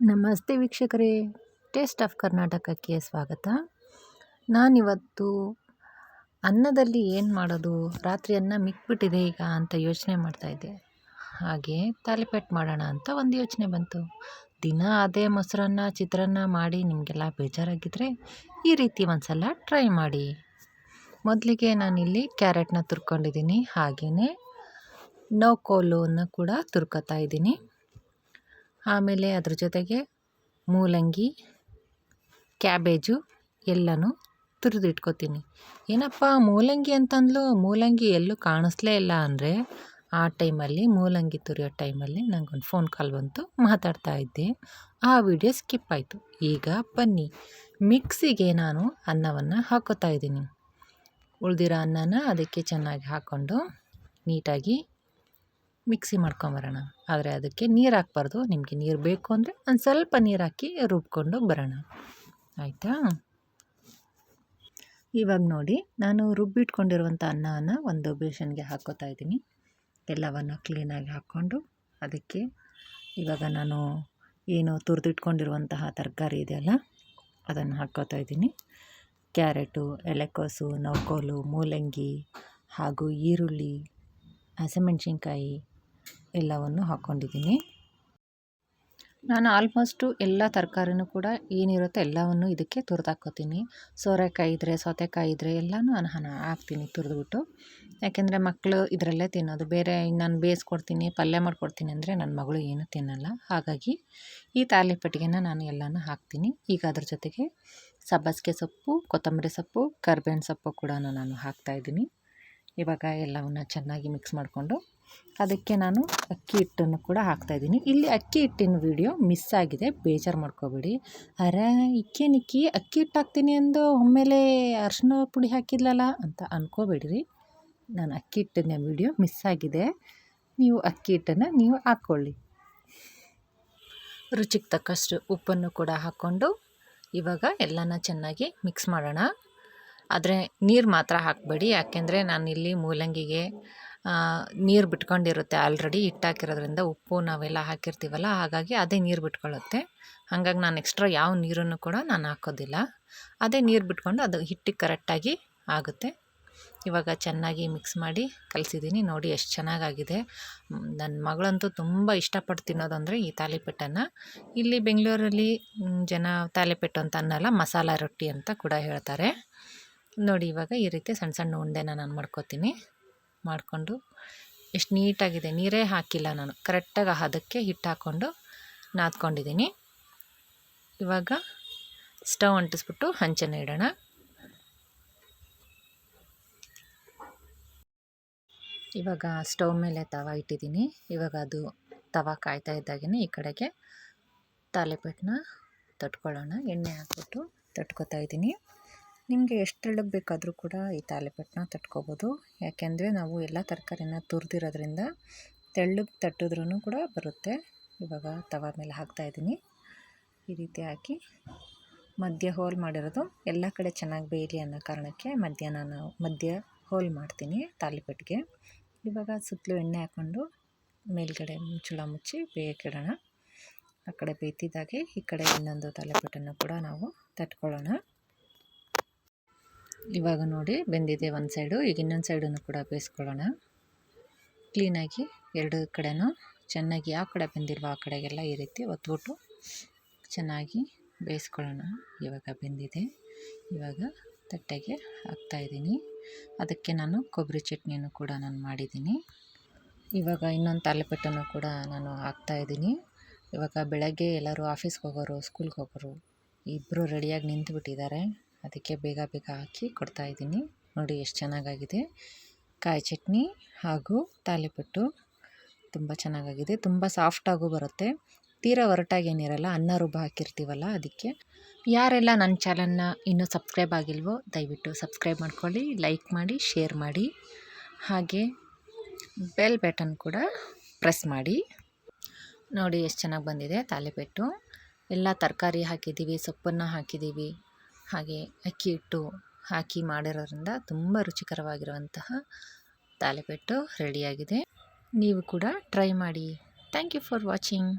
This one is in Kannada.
ನಮಸ್ತೆ ವೀಕ್ಷಕರೇ. ಟೇಸ್ಟ್ ಆಫ್ ಕರ್ನಾಟಕಕ್ಕೆ ಸ್ವಾಗತ. ನಾನಿವತ್ತು ಅನ್ನದಲ್ಲಿ ಏನು ಮಾಡೋದು, ರಾತ್ರಿ ಅನ್ನ ಮಿಕ್ಬಿಟ್ಟಿದೆ ಈಗ ಅಂತ ಯೋಚನೆ ಮಾಡ್ತಾಯಿದ್ದೆ ಹಾಗೆ ತಾಲಿಪೇಟ್ ಮಾಡೋಣ ಅಂತ ಒಂದು ಯೋಚನೆ ಬಂತು. ದಿನ ಅದೇ ಮೊಸರನ್ನ, ಚಿತ್ರಾನ್ನ ಮಾಡಿ ನಿಮಗೆಲ್ಲ ಬೇಜಾರಾಗಿದ್ದರೆ ಈ ರೀತಿ ಒಂದು ಸಲ ಟ್ರೈ ಮಾಡಿ. ಮೊದಲಿಗೆ ನಾನಿಲ್ಲಿ ಕ್ಯಾರೆಟ್ನ ತುರ್ಕೊಂಡಿದ್ದೀನಿ. ಹಾಗೆಯೇ ನೌಕೋಲನ್ನು ಕೂಡ ತುರ್ಕೋತಾ ಇದ್ದೀನಿ. ಆಮೇಲೆ ಅದ್ರ ಜೊತೆಗೆ ಮೂಲಂಗಿ, ಕ್ಯಾಬೇಜು ಎಲ್ಲನೂ ತುರಿದಿಟ್ಕೋತೀನಿ. ಏನಪ್ಪ, ಮೂಲಂಗಿ ಅಂತಂದ್ಲು ಮೂಲಂಗಿ ಎಲ್ಲೂ ಕಾಣಿಸ್ಲೇ ಇಲ್ಲ ಅಂದರೆ ಆ ಟೈಮಲ್ಲಿ, ಮೂಲಂಗಿ ತುರಿಯೋ ಟೈಮಲ್ಲಿ ನನಗೊಂದು ಫೋನ್ ಕಾಲ್ ಬಂತು, ಮಾತಾಡ್ತಾ ಇದ್ದೆ. ಆ ವಿಡಿಯೋ ಸ್ಕಿಪ್ ಆಯಿತು. ಈಗ ಬನ್ನಿ. ಮಿಕ್ಸಿಗೆ ನಾನು ಅನ್ನವನ್ನು ಹಾಕೋತಾ ಇದ್ದೀನಿ. ಉಳಿದಿರೋ ಅನ್ನನ ಅದಕ್ಕೆ ಚೆನ್ನಾಗಿ ಹಾಕ್ಕೊಂಡು ನೀಟಾಗಿ ಮಿಕ್ಸಿ ಮಾಡ್ಕೊಂಬರೋಣ ಆದರೆ ಅದಕ್ಕೆ ನೀರು ಹಾಕ್ಬಾರ್ದು. ನಿಮಗೆ ನೀರು ಬೇಕು ಅಂದರೆ ಒಂದು ಸ್ವಲ್ಪ ನೀರು ಹಾಕಿ ರುಬ್ಕೊಂಡು ಬರೋಣ. ಆಯಿತಾ? ಇವಾಗ ನೋಡಿ, ನಾನು ರುಬ್ಬಿಟ್ಕೊಂಡಿರುವಂಥ ಅನ್ನವನ್ನು ಒಂದು ಬೇಸನ್ಗೆ ಹಾಕ್ಕೋತಾ ಇದ್ದೀನಿ. ಎಲ್ಲವನ್ನು ಕ್ಲೀನಾಗಿ ಹಾಕ್ಕೊಂಡು ಅದಕ್ಕೆ ಇವಾಗ ನಾನು ಏನು ತುರಿದಿಟ್ಕೊಂಡಿರುವಂತಹ ತರಕಾರಿ ಇದೆಯಲ್ಲ, ಅದನ್ನು ಹಾಕ್ಕೋತಾ ಇದ್ದೀನಿ. ಕ್ಯಾರೆಟು, ಎಲೆಕೋಸು ನೌಕೋಲು ಮೂಲಂಗಿ ಹಾಗೂ ಈರುಳ್ಳಿ, ಹಸಿಮೆಣ್ಸಿನ್ಕಾಯಿ ಎಲ್ಲವನ್ನು ಹಾಕ್ಕೊಂಡಿದ್ದೀನಿ ನಾನು ಆಲ್ಮೋಸ್ಟು ಎಲ್ಲ ತರಕಾರಿನೂ ಕೂಡ ಏನಿರುತ್ತೋ ಎಲ್ಲವನ್ನು ಇದಕ್ಕೆ ತುರಿದಾಕ್ಕೋತೀನಿ. ಸೋರೆಕಾಯಿ ಇದ್ದರೆ ಸೌತೆಕಾಯಿ ಇದ್ದರೆ ಎಲ್ಲನೂ ನಾನು ಹಾಕ್ತೀನಿ ತುರಿದ್ಬಿಟ್ಟು. ಯಾಕೆಂದರೆ ಮಕ್ಕಳು ಇದರಲ್ಲೇ ತಿನ್ನೋದು. ಬೇರೆ ನಾನು ಬೇಯಿಸ್ಕೊಡ್ತೀನಿ, ಪಲ್ಯ ಮಾಡ್ಕೊಡ್ತೀನಿ ಅಂದರೆ ನನ್ನ ಮಗಳು ಏನೂ ತಿನ್ನಲ್ಲ. ಹಾಗಾಗಿ ಈ ತಾಲಿಪಟ್ಟಿಗೆನ ನಾನು ಎಲ್ಲನೂ ಹಾಕ್ತೀನಿ. ಈಗ ಅದ್ರ ಜೊತೆಗೆ ಸಬ್ಬಸಿಗೆ ಸೊಪ್ಪು, ಕೊತ್ತಂಬರಿ ಸೊಪ್ಪು, ಕರ್ಬೇವಿನ ಸೊಪ್ಪು ಕೂಡ ನಾನು ಹಾಕ್ತಾಯಿದ್ದೀನಿ ಇವಾಗ ಎಲ್ಲವನ್ನು ಚೆನ್ನಾಗಿ ಮಿಕ್ಸ್ ಮಾಡಿಕೊಂಡು ಅದಕ್ಕೆ ನಾನು ಅಕ್ಕಿ ಹಿಟ್ಟನ್ನು ಕೂಡ ಹಾಕ್ತಾಯಿದ್ದೀನಿ ಇಲ್ಲಿ ಅಕ್ಕಿ ಹಿಟ್ಟಿನ ವೀಡಿಯೋ ಮಿಸ್ ಆಗಿದೆ. ಬೇಜಾರು ಮಾಡ್ಕೋಬೇಡಿ. ಅರೆ, ಇಕ್ಕಿ ನಿಕ್ಕಿ ಅಕ್ಕಿ ಹಿಟ್ಟು ಹಾಕ್ತೀನಿ ಅಂದು ಒಮ್ಮೆಲೆ ಅರ್ಶಿನ ಪುಡಿ ಹಾಕಿದ್ಲಲ್ಲ ಅಂತ ಅಂದ್ಕೋಬೇಡ್ರಿ ನಾನು ಅಕ್ಕಿ ಹಿಟ್ಟಿನ ವೀಡಿಯೋ ಮಿಸ್ ಆಗಿದೆ. ನೀವು ಅಕ್ಕಿ ಹಿಟ್ಟನ್ನು ನೀವು ಹಾಕ್ಕೊಳ್ಳಿ. ರುಚಿಗೆ ತಕ್ಕಷ್ಟು ಉಪ್ಪನ್ನು ಕೂಡ ಹಾಕ್ಕೊಂಡು ಇವಾಗ ಎಲ್ಲನ ಚೆನ್ನಾಗಿ ಮಿಕ್ಸ್ ಮಾಡೋಣ. ಆದರೆ ನೀರು ಮಾತ್ರ ಹಾಕಬೇಡಿ. ಯಾಕೆಂದರೆ ನಾನಿಲ್ಲಿ ಮೂಲಂಗಿಗೆ ನೀರು ಬಿಟ್ಕೊಂಡಿರುತ್ತೆ ಆಲ್ರೆಡಿ ಹಿಟ್ಟು ಹಾಕಿರೋದ್ರಿಂದ ಉಪ್ಪು ನಾವೆಲ್ಲ ಹಾಕಿರ್ತೀವಲ್ಲ, ಹಾಗಾಗಿ ಅದೇ ನೀರು ಬಿಟ್ಕೊಳ್ಳುತ್ತೆ. ಹಾಗಾಗಿ ನಾನು ಎಕ್ಸ್ಟ್ರಾ ಯಾವ ನೀರನ್ನು ಕೂಡ ನಾನು ಹಾಕೋದಿಲ್ಲ. ಅದೇ ನೀರು ಬಿಟ್ಕೊಂಡು ಅದು ಹಿಟ್ಟಿಗೆ ಕರೆಕ್ಟಾಗಿ ಆಗುತ್ತೆ. ಇವಾಗ ಚೆನ್ನಾಗಿ ಮಿಕ್ಸ್ ಮಾಡಿ ಕಲಿಸಿದ್ದೀನಿ ನೋಡಿ ಎಷ್ಟು ಚೆನ್ನಾಗಾಗಿದೆ. ನನ್ನ ಮಗಳಂತೂ ತುಂಬ ಇಷ್ಟಪಟ್ಟು ತಿನ್ನೋದಂದರೆ ಈ ತಾಲಿಪೆಟ್ಟನ್ನು. ಇಲ್ಲಿ ಬೆಂಗಳೂರಲ್ಲಿ ಜನ ತಾಲಿಪೆಟ್ಟು ಅಂತ ಅನ್ನಲ್ಲ, ಮಸಾಲ ರೊಟ್ಟಿ ಅಂತ ಕೂಡ ಹೇಳ್ತಾರೆ. ನೋಡಿ ಇವಾಗ ಈ ರೀತಿ ಸಣ್ಣ ಸಣ್ಣ ಉಂಡೆನ ನಾನು ಮಾಡ್ಕೋತೀನಿ. ಮಾಡಿಕೊಂಡು ಎಷ್ಟು ನೀಟಾಗಿದೆ, ನೀರೇ ಹಾಕಿಲ್ಲ ನಾನು. ಕರೆಕ್ಟಾಗಿ ಅದಕ್ಕೆ ಹಿಟ್ಟು ಹಾಕ್ಕೊಂಡು ನಾದ್ಕೊಂಡಿದ್ದೀನಿ. ಇವಾಗ ಸ್ಟವ್ ಅಂಟಿಸ್ಬಿಟ್ಟು ಹಂಚನ್ನು ಇಡೋಣ. ಇವಾಗ ಸ್ಟವ್ ಮೇಲೆ ತವ ಇಟ್ಟಿದ್ದೀನಿ. ಇವಾಗ ಅದು ತವ ಕಾಯ್ತಾ ಇದ್ದಾಗೇ ಈ ಕಡೆಗೆ ತಾಲಿಪೆಟ್ಟನ್ನ ತಟ್ಕೊಳ್ಳೋಣ. ಎಣ್ಣೆ ಹಾಕ್ಬಿಟ್ಟು ತಟ್ಕೊತಾ ಇದ್ದೀನಿ. ನಿಮಗೆ ಎಷ್ಟು ತೆಳ್ಳಗೆ ಬೇಕಾದರೂ ಕೂಡ ಈ ತಾಲಿಪಟ್ಟನ್ನ ತಟ್ಕೋಬೋದು. ಯಾಕೆಂದರೆ ನಾವು ಎಲ್ಲ ತರಕಾರಿನ ತುರಿದಿರೋದ್ರಿಂದ ತೆಳ್ಳಗೆ ತಟ್ಟಿದ್ರೂ ಕೂಡ ಬರುತ್ತೆ. ಇವಾಗ ತವ ಮೇಲೆ ಹಾಕ್ತಾಯಿದ್ದೀನಿ ಈ ರೀತಿ ಹಾಕಿ ಮಧ್ಯ ಹೋಲ್ ಮಾಡಿರೋದು. ಎಲ್ಲ ಕಡೆ ಚೆನ್ನಾಗಿ ಬೇಯಲಿ ಅನ್ನೋ ಕಾರಣಕ್ಕೆ ಮಧ್ಯ ನಾನು ಮಧ್ಯ ಹೋಲ್ ಮಾಡ್ತೀನಿ ತಾಲಿಪಟ್ಟಿಗೆ ಇವಾಗ ಸುತ್ತಲೂ ಎಣ್ಣೆ ಹಾಕ್ಕೊಂಡು ಮೇಲ್ಗಡೆ ಮುಚ್ಚಳ ಮುಚ್ಚಿ ಬೇಯಕ್ಕಿಡೋಣ ಆ ಕಡೆ ಬೇಯ್ತಿದ್ದಾಗೆ ಈ ಕಡೆ ಇನ್ನೊಂದು ತಾಲಿಪಟ್ಟನ್ನು ಕೂಡ ನಾವು ತಟ್ಕೊಳ್ಳೋಣ. ಇವಾಗ ನೋಡಿ ಬೆಂದಿದೆ ಒಂದು ಸೈಡು ಈಗ ಇನ್ನೊಂದು ಸೈಡನ್ನು ಕೂಡ ಬೇಯಿಸ್ಕೊಳ್ಳೋಣ. ಕ್ಲೀನಾಗಿ ಎರಡು ಕಡೆನೂ ಚೆನ್ನಾಗಿ ಯಾವ ಕಡೆ ಬೆಂದಿಲ್ವೋ ಆ ಕಡೆಗೆಲ್ಲ ಈ ರೀತಿ ಒತ್ಬಿಟ್ಟು ಚೆನ್ನಾಗಿ ಬೇಯಿಸ್ಕೊಳ್ಳೋಣ. ಇವಾಗ ಬೆಂದಿದೆ. ಇವಾಗ ತಟ್ಟೆಗೆ ಹಾಕ್ತಾಯಿದ್ದೀನಿ ಅದಕ್ಕೆ ನಾನು ಕೊಬ್ಬರಿ ಚಟ್ನಿಯನ್ನು ಕೂಡ ನಾನು ಮಾಡಿದ್ದೀನಿ. ಇವಾಗ ಇನ್ನೊಂದು ತಾಲಿಪಟ್ಟನ್ನು ಕೂಡ ನಾನು ಹಾಕ್ತಾಯಿದ್ದೀನಿ ಇವಾಗ ಬೆಳಗ್ಗೆ ಎಲ್ಲರೂ ಆಫೀಸ್ಗೆ ಹೋಗೋರು ಸ್ಕೂಲ್ಗೆ ಹೋಗೋರು ಇಬ್ಬರು ರೆಡಿಯಾಗಿ ನಿಂತುಬಿಟ್ಟಿದ್ದಾರೆ. ಅದಕ್ಕೆ ಬೇಗ ಬೇಗ ಹಾಕಿ ಕೊಡ್ತಾ ಇದ್ದೀನಿ. ನೋಡಿ ಎಷ್ಟು ಚೆನ್ನಾಗಾಗಿದೆ. ಕಾಯಿ ಚಟ್ನಿ ಹಾಗೂ ತಾಲಿಪಟ್ಟು ತುಂಬ ಚೆನ್ನಾಗಾಗಿದೆ. ತುಂಬ ಸಾಫ್ಟಾಗೂ ಬರುತ್ತೆ. ತೀರಾ ಒರಟಾಗೇನಿರಲ್ಲ ಅನ್ನ ರುಬ್ಬ ಹಾಕಿರ್ತೀವಲ್ಲ ಅದಕ್ಕೆ. ಯಾರೆಲ್ಲ ನನ್ನ ಚಾನಲ್ನ ಇನ್ನೂ ಸಬ್ಸ್ಕ್ರೈಬ್ ಆಗಿಲ್ವೋ, ದಯವಿಟ್ಟು ಸಬ್ಸ್ಕ್ರೈಬ್ ಮಾಡ್ಕೊಳ್ಳಿ, ಲೈಕ್ ಮಾಡಿ, ಶೇರ್ ಮಾಡಿ. ಹಾಗೆ ಬೆಲ್ ಬಟನ್ ಕೂಡ ಪ್ರೆಸ್ ಮಾಡಿ. ನೋಡಿ ಎಷ್ಟು ಚೆನ್ನಾಗಿ ಬಂದಿದೆ ತಾಲಿಪೆಟ್ಟು. ಎಲ್ಲ ತರಕಾರಿ ಹಾಕಿದ್ದೀವಿ, ಸೊಪ್ಪನ್ನು ಹಾಕಿದ್ದೀವಿ. ಹಾಗೆ ಅಕ್ಕಿ ಹಿಟ್ಟು ಹಾಕಿ ಮಾಡಿರೋದ್ರಿಂದ ತುಂಬ ರುಚಿಕರವಾಗಿರುವಂತಹ ತಾಲಿಪೆಟ್ಟು ರೆಡಿಯಾಗಿದೆ. ನೀವು ಕೂಡ ಟ್ರೈ ಮಾಡಿ. Thank you for watching.